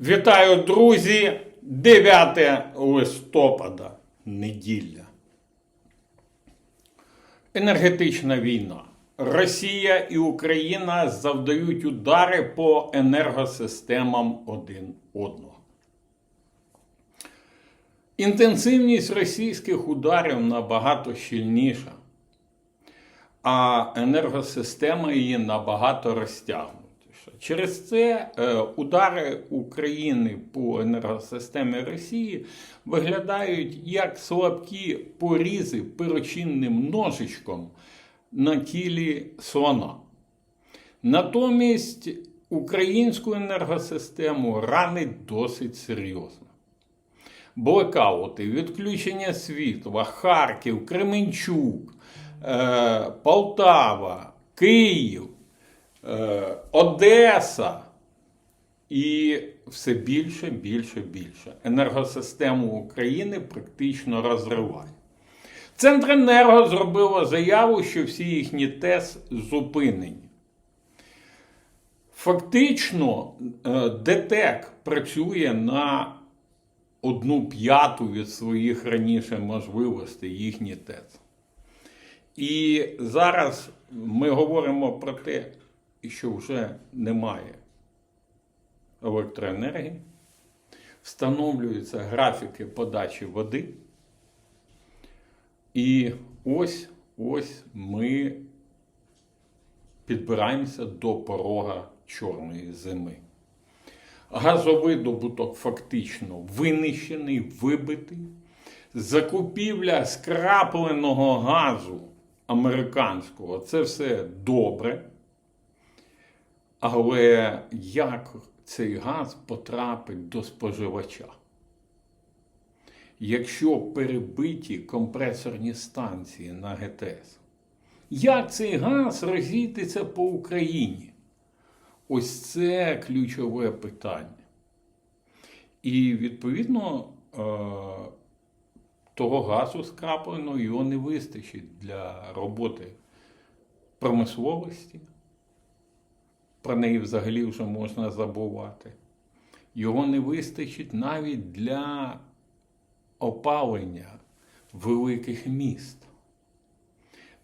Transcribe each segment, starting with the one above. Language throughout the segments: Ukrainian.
Вітаю, друзі! 9 листопада, неділя. Енергетична війна. Росія і Україна завдають удари по енергосистемам один одного. Інтенсивність російських ударів набагато щільніша, а енергосистема її набагато розтягнутіша. Через це е, удари України по енергосистемі Росії виглядають як слабкі порізи перочинним ножичком на тілі слона. Натомість українську енергосистему ранить досить серйозно. Блекаути, відключення світла, Харків, Кременчук, е, Полтава, Київ, Одеса і все більше, більше, більше. Енергосистему України практично розриває. Центренерго зробило заяву, що всі їхні ТЕС зупинені. Фактично, е, ДТЕК працює на одну п'яту від своїх раніше можливостей їхні ТЕЦ. І зараз ми говоримо про те, що вже немає електроенергії, встановлюються графіки подачі води. І ось ось ми підбираємося до порога чорної зими. Газовий добуток фактично винищений, вибитий. Закупівля скрапленого газу американського це все добре. Але як цей газ потрапить до споживача? Якщо перебиті компресорні станції на ГТС, як цей газ розійдеться по Україні? Ось це ключове питання. І відповідно е, того газу скрапленого його не вистачить для роботи промисловості. Про неї взагалі вже можна забувати. Його не вистачить навіть для опалення великих міст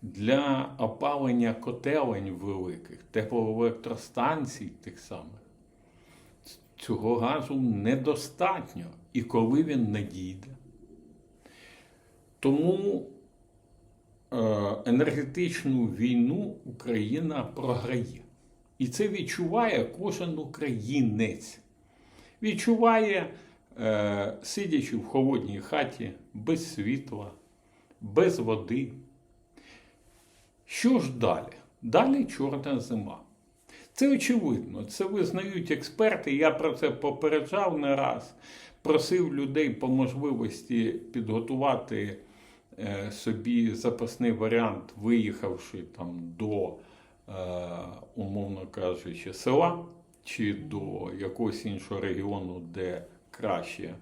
для опалення котелень великих, теплоелектростанцій тих самих. Цього газу недостатньо. І коли він надійде. Тому е, енергетичну війну Україна програє. І це відчуває кожен українець. Відчуває, е, сидячи в холодній хаті, без світла, без води. Що ж далі? Далі чорна зима. Це очевидно, це визнають експерти. Я про це попереджав не раз. Просив людей по можливості підготувати е, собі запасний варіант, виїхавши там до, умовно кажучи, села чи до якогось іншого регіону, де краще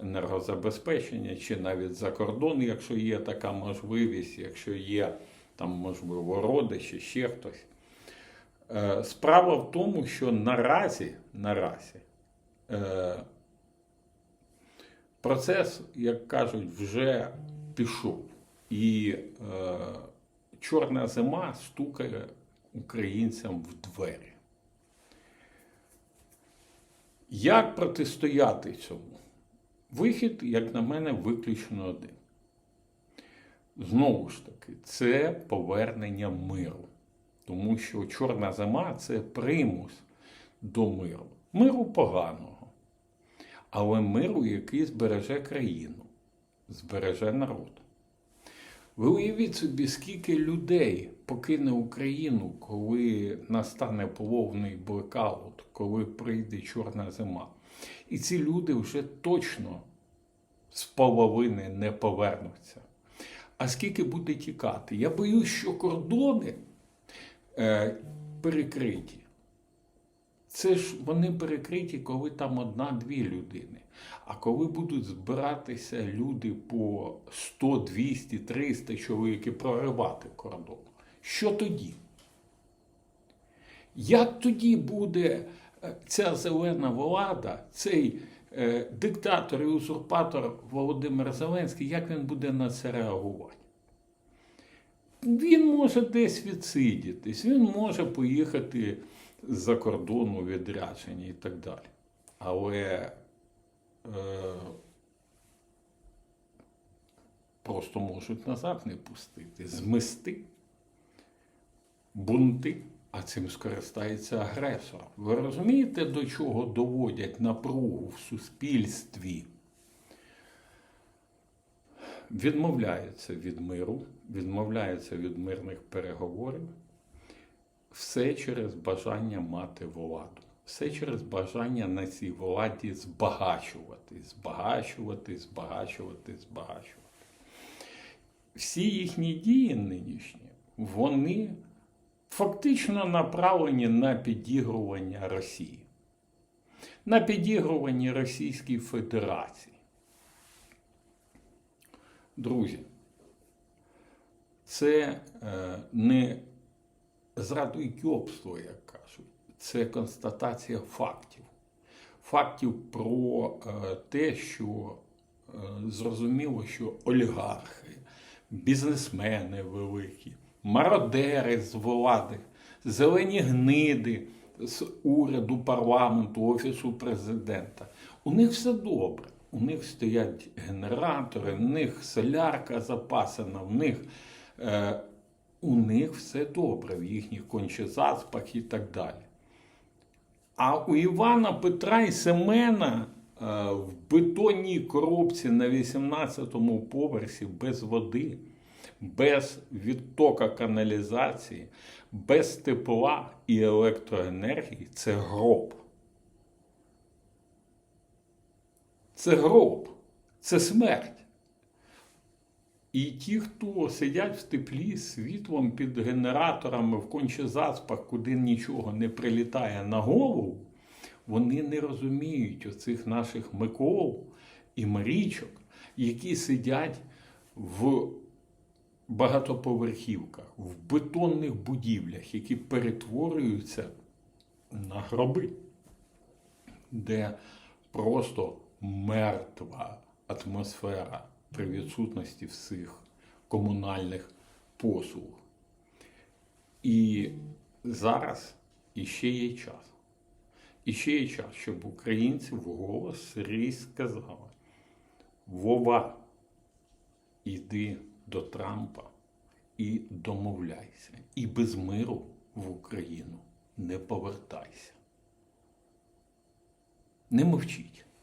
енергозабезпечення, чи навіть за кордон, якщо є така можливість, якщо є там, можливо, родичі, ще хтось. Е, Справа в тому, що наразі, наразі е, процес, як кажуть, вже пішов. І е, чорна зима стукає українцям в двері. Як протистояти цьому? Вихід, як на мене, виключно один. Знову ж таки, це повернення миру. Тому що чорна зима це примус до миру. Миру поганого. Але миру, який збереже країну, збереже народ. Ви уявіть собі, скільки людей покине Україну, коли настане пововний блекаут, коли прийде чорна зима. І ці люди вже точно з половини не повернуться. А скільки буде тікати? Я боюсь, що кордони е, перекриті. Це ж вони перекриті, коли там одна-дві людини. А коли будуть збиратися люди по 100, 200, 300 чоловік і проривати кордон, що тоді? Як тоді буде е, ця зелена влада, цей е, диктатор і узурпатор Володимир Зеленський, як він буде на це реагувати? Він може десь відсидітись, він може поїхати з-за кордону у відрядження і так далі. Але е, просто можуть назад не пустити, змести бунти, а цим скористається агресор. Ви розумієте, до чого доводять напругу в суспільстві? Відмовляється від миру, відмовляється від мирних переговорів. Все через бажання мати владу. Все через бажання на цій владі збагачувати, збагачувати, збагачувати, збагачувати. Всі їхні дії нинішні, вони фактично направлені на підігрування Росії, на підігрування Російській Федерації. Друзі, це е, не зрадойобство, як кажуть, це констатація фактів. Фактів про е, те, що е, зрозуміло, що олігархи, бізнесмени великі, мародери з влади, зелені гниди з уряду, парламенту, офісу президента. У них все добре. У них стоять генератори, в них солярка запасена, в них, е, у них все добре в їхніх кончезаспах і так далі. А у Івана Петра і Семена е, в бетонній коробці на 18-му поверсі без води, без відтока каналізації, без тепла і електроенергії це гроб. Це гроб, це смерть. І ті, хто сидять в теплі світлом під генераторами в кончезаспах, куди нічого не прилітає на голову, вони не розуміють оцих наших Микол і Марічок, які сидять в багатоповерхівках, в бетонних будівлях, які перетворюються на гроби, де просто мертва атмосфера при відсутності всіх комунальних послуг. І зараз іще є час. І ще є час, щоб українці вголос різь сказали: Вова, іди до Трампа і домовляйся. І без миру в Україну не повертайся. Не мовчіть,